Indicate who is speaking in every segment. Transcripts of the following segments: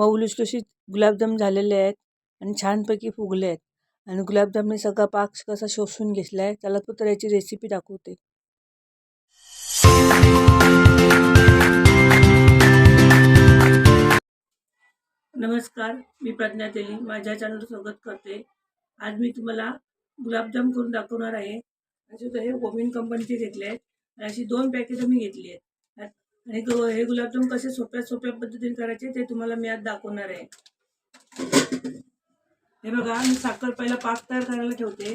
Speaker 1: मऊ लुसलुशीत गुलाबजाम झालेले आहेत आणि छानपैकी फुगले आहेत. आणि गुलाबजामने सगळा पाक कसा शोषून घेतला आहे त्याला तर याची रेसिपी दाखवते. नमस्कार मी प्रज्ञा तेली. माझ्या चॅनल स्वागत करते. आज मी तुम्हाला गुलाबजाम करून दाखवणार आहे. असे तर हे ओमिन कंपनीचे घेतले आहेत. आणि अशी दोन पॅकेट मी घेतली आहेत. आणि गु- हे गुलाबजाम कसे सोप्या सोप्या पद्धतीने करायचे ते तुम्हाला मी आज दाखवणार आहे. हे बघा मी साखर पहिला पाक तयार करायला ठेवते.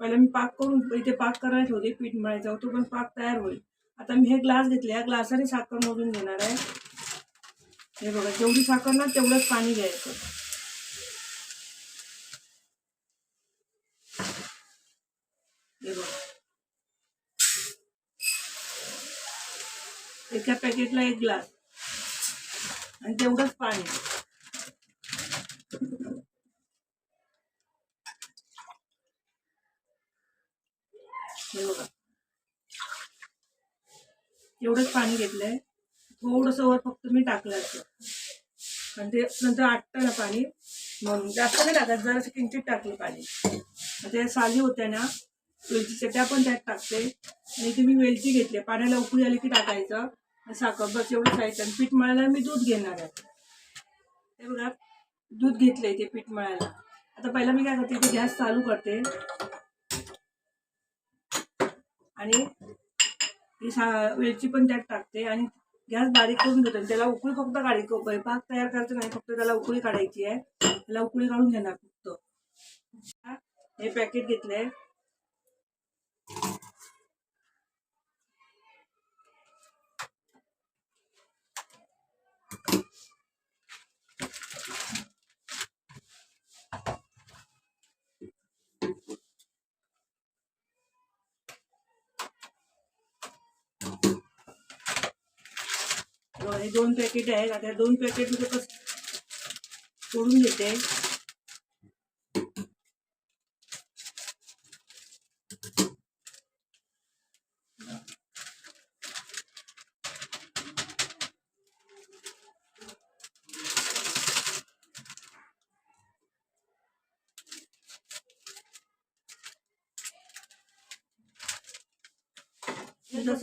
Speaker 1: पहिला मी पाक करून इथे पाक करायला ठेवते पीठ मळायचा तो पण पाक तयार होईल. आता मी हे ग्लास घेतले या ग्लासाने साखर मोजून घेणार आहे. हे बघा जेवढी साखर ना तेवढंच पाणी घ्यायचं हे बघा एका पॅकेटला एक ग्लास आणि तेवढंच पाणी. हे बघा. एवढंच पाणी घेतलंय. थोडंसं वर फक्त मी टाकलं असं. आणि ते नंतर आटतं ना पाणी. म्हणून जास्त नाही टाकत जरासं किंचित टाकलं पाणी. ते साली होत्या ना वेलचीच्या त्या पण त्यात टाकते. आणि इथे मी वेलची घेतली. पाण्याला उकळी आली की टाकायचं. साखर बस एवढं खायचं आणि पीठ मळायला मी दूध घेणार आहे. ते बघा दूध घेतलं इथे पीठ मळायला. आता पहिला मी काय करते इथे गॅस चालू करते. आणि ही सा वेलची पण त्यात टाकते आणि गॅस बारीक करून घेतो. त्याला उकळी फक्त काढायची. स्वयंपाक तयार करायचं नाही फक्त त्याला उकळी काढायची आहे. त्याला उकळी काढून घेणार फक्त. हे पॅकेट घेतलंय. आहे हे दोन पॅकेट आहेत. आता दोन पॅकेट मी कसं तोडून घेते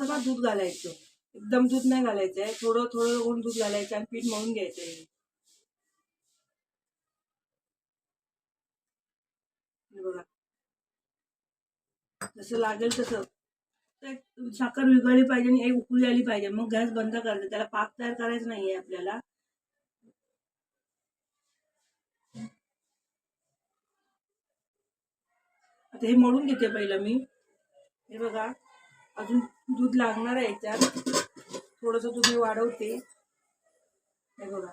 Speaker 1: का दूध घालायचं. एकदम दूध नाही घालायचं आहे थोडं थोडं करून दूध घालायचं आणि पीठ मळून घ्यायचं आहे बघा. जसं लागेल तसं. साखर विघळली पाहिजे आणि एक उकळी आली पाहिजे. मग गॅस बंद करायचा. त्याला पाक तयार करायचं नाहीये आपल्याला. आता हे मळून घेते पहिलं मी. हे बघा. अजून दूध लागणार आहे याच्यात. थोडंसं दूध मी वाढवते. हे बघा.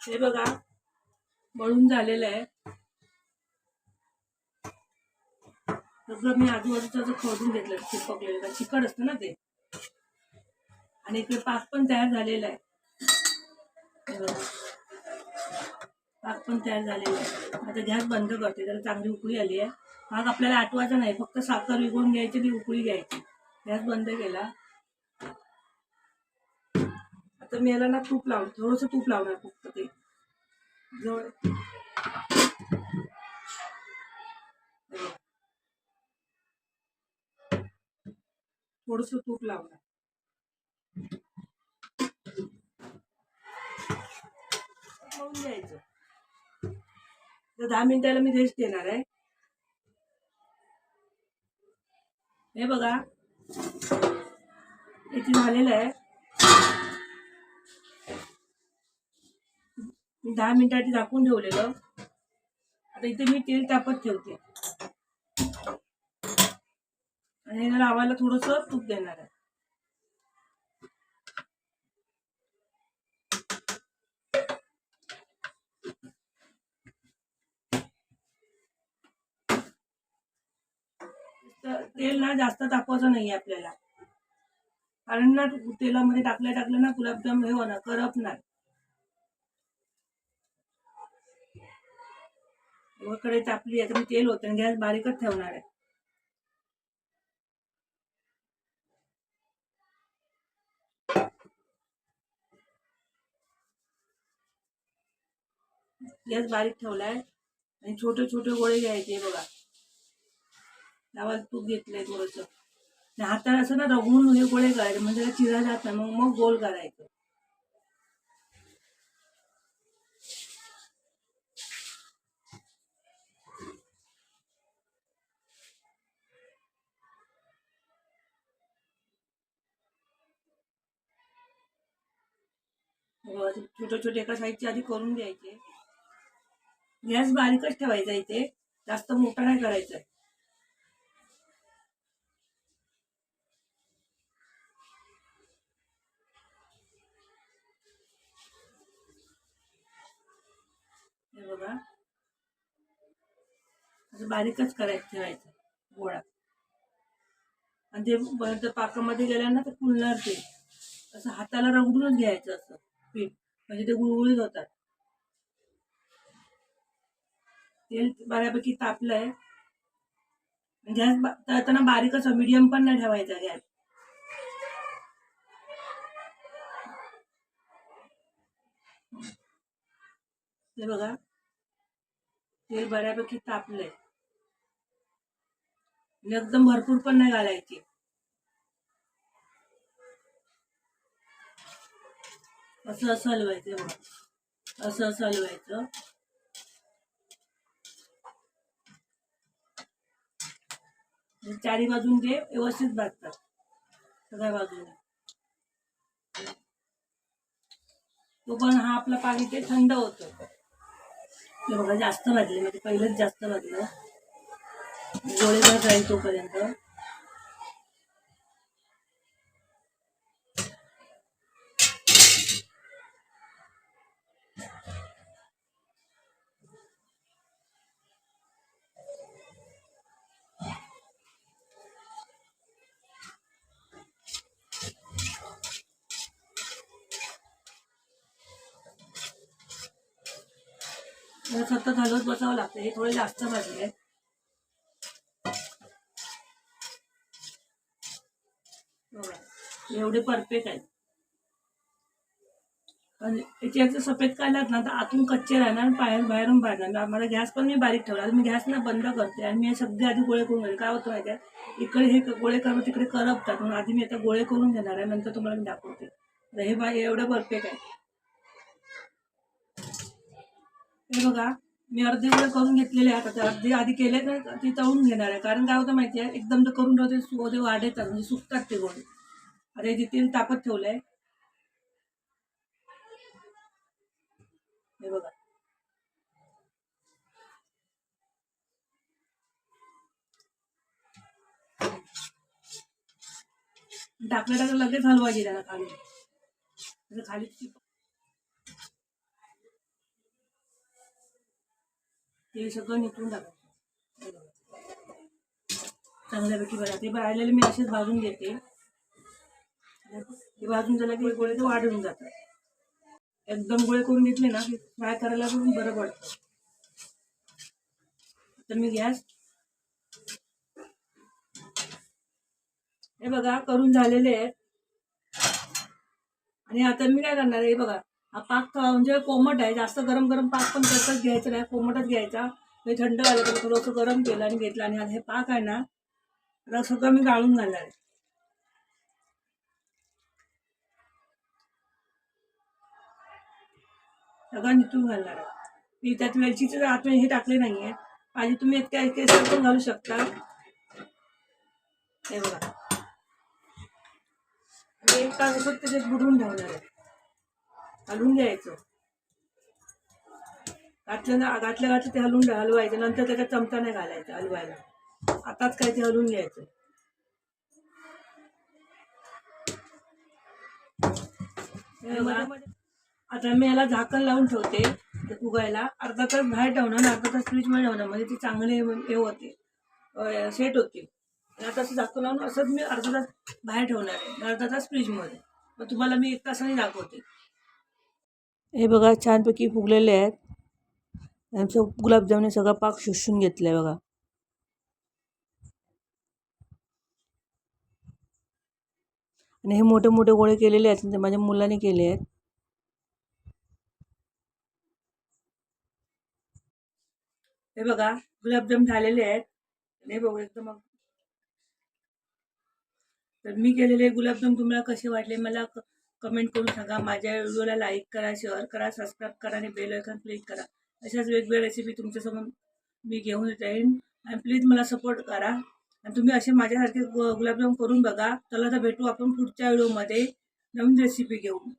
Speaker 1: हे बघा. मळून झालेलं आहे. सगळं मी आजूबाजूचं जर खवडून घेतलं चिपकलेलं. चिकट असतं ना ते. आणि इकडे पाक पण तयार झालेला आहे. हे पण तयार झालेला आहे. आता गॅस बंद करते त्याला चांगली उकळी आली आहे. पाक आपल्याला आठवायचा नाही फक्त साखर विकून घ्यायची ती उकळी घ्यायची. गॅस बंद केला. आता मी याला ना तूप लावलं थोडंसं तूप लावणार फक्त ते. जवळ. थोडस तूप लावणार. खाऊन द्यायचं. तर दहा मिनिटाला मी रेस्ट देणार आहे. हे बघा. इथे झालेलं आहे. मी दहा मिनिटासाठी झाकून ठेवलेलं. आता इथे मी तेल तापत ठेवते. आणि याला लावायला थोडस तूप देणार आहे. तेल ना जास्त तापवायचं नाही आपल्याला. कारण ना तेलामध्ये टाकलं टाकलं ना गुलाबजाम हे होणार करप नाही. कडे तापली आता मी तेल होतं गॅस बारीकच ठेवणार आहे. गॅस बारीक ठेवलाय आणि छोटे छोटे गोळे घ्यायचे बघा. त्यावर तूप घेतलंय थोडस. हाताला असं ना रगवून हे गोळे करायचे म्हणजे त्याला चिरा जात नाही मग मग गोल करायचं. हो, छोटे छोटे एका साईडचे आधी करून घ्यायचे. गॅस बारीकच ठेवायचा इथे. जास्त मोठा नाही करायचा. हे बघा. असं बारीकच करायचं ठेवायचं. गोळा. आणि ते बरं पाकामध्ये गेल्यानं ते फुलणार ते. असं हाताला रगडूनच घ्यायचं असं. पीठ. म्हणजे ते गुळगुळीत होतात. तेल बऱ्यापैकी तापलंय. गॅस तळताना बारीक बारीकच मीडियम पण नाही ठेवायचा गॅस. ते बघा. तेल बऱ्यापैकी तापलंय. एकदम भरपूर पण नाही घालायची. असं असं हलवायचं असं असं हलवायचं. चारी बाजून ते व्यवस्थित भाजतात. सगळ्या बाजूने. तो पण हा आपला पाणी ते थंड होतो. हे बघा जास्त भाजले. म्हणजे पहिलंच जास्त भाजलं. गोळेभर राहील तोपर्यंत. मला सतत हलवत बसावं लागतं. हे थोडे जास्त भाजले आहे एवढे परफेक्ट आहेत. आणि याचे याचे सफेद काढलात ना तर आतून कच्चे राहणार आणि बाहेर बाहेरून भाजणार मला गॅस पण मी बारीक ठेवला. मी गॅस ना बंद करते आणि मी हे सगळे आधी गोळे करून घेते. काय होतं माहिती आहे इकडे हे गोळे करून तिकडे करपतात. म्हणून आधी मी आता गोळे करून घेणार आहे. नंतर तुम्हाला मी दाखवते. तर हे बा एवढं परफेक्ट आहे. हे बघा मी अर्धे वेळ करून घेतलेले आहे आता अर्धे आधी केले तर ते तळून घेणार आहे. कारण काय होतं माहिती आहे एकदम तर करून ठेवते गोदे वाढतात म्हणजे सुकतात ते गोळे आता इथे तेल तापत ठेवलंय. हे बघा. टाकल्या टाकलं लगेच हलवायची त्याला खाली. म्हणजे खाली ते सगळं निघून टाकायचं चांगल्यापैकी बघा ते राहिलेले मी असेच भाजून घेते. ते भाजून झालं की गोळे ते वाढून जातात. एकदम गोळे करून घेतले ना फ्राय करायला पण बरं पडतं. तर मी गॅस हे बघा करून झालेले आहेत. आणि आता मी काय करणार आहे हे बघा. हा पाक म्हणजे कोमट आहे जास्त गरम गरम पाक पण तसंच घ्यायचं नाही कोमटच घ्यायचा. हे थंड झालं तर थोडंसं गरम केलं आणि घेतलं आणि आता हे पाक आहे ना आता सगळं मी गाळून घालणार आहे. सगळं निथून घालणार आहे. मी त्यात वेलचीचे आतमध्ये हे टाकले नाही आहे पाहिजे तुम्ही इतक्या केसर पण घालू शकता. हे बघा. एक तास असं त्याच्यात बुडवून ठेवणार आहे. हलवून घ्यायचं. घातलं ना घातल्या घातलं ते हलवून हलवायचं नंतर त्याच्यात चमचा नाही घालायचा हलवायला. आताच काय ते हलवून घ्यायचं. आता मी याला झाकण लावून ठेवते ते फुगायला अर्धा तास बाहेर ठेवणार अर्धा तास फ्रीजमध्ये ठेवणार म्हणजे ती चांगले हे होते सेट होतील आता असं झाकण लावून असंच मी अर्धा तास बाहेर ठेवणार आहे अर्धा तास फ्रीजमध्ये मग तुम्हाला मी एक तासाने दाखवते. हे बघा छानपैकी फुगलेले आहेत. आमचं गुलाबजामुने सगळा पाक शोषून घेतलाय बघा. आणि हे मोठे मोठे गोळे केलेले आहेत ते माझ्या मुलाने केले आहेत. हे बघा गुलाबजाम झालेले आहेत. हे बघू एकदम तर मी केलेले गुलाबजाम तुम्हाला कसे वाटले मला कमेंट करून सांगा. माझ्या व्हिडिओला लाईक करा शेअर करा सबस्क्राईब करा आणि बेल आयकॉन क्लिक करा. अशाच वेगवेगळ्या रेसिपी तुमच्यासमोर मी घेऊन येत. राहीन आणि प्लीज मला सपोर्ट करा. आणि तुम्ही असे माझ्यासारखे गु- गुलाबजाम करून बघा. चला तर भेटू आपण पुढच्या व्हिडिओमध्ये. नवीन रेसिपी घेऊन.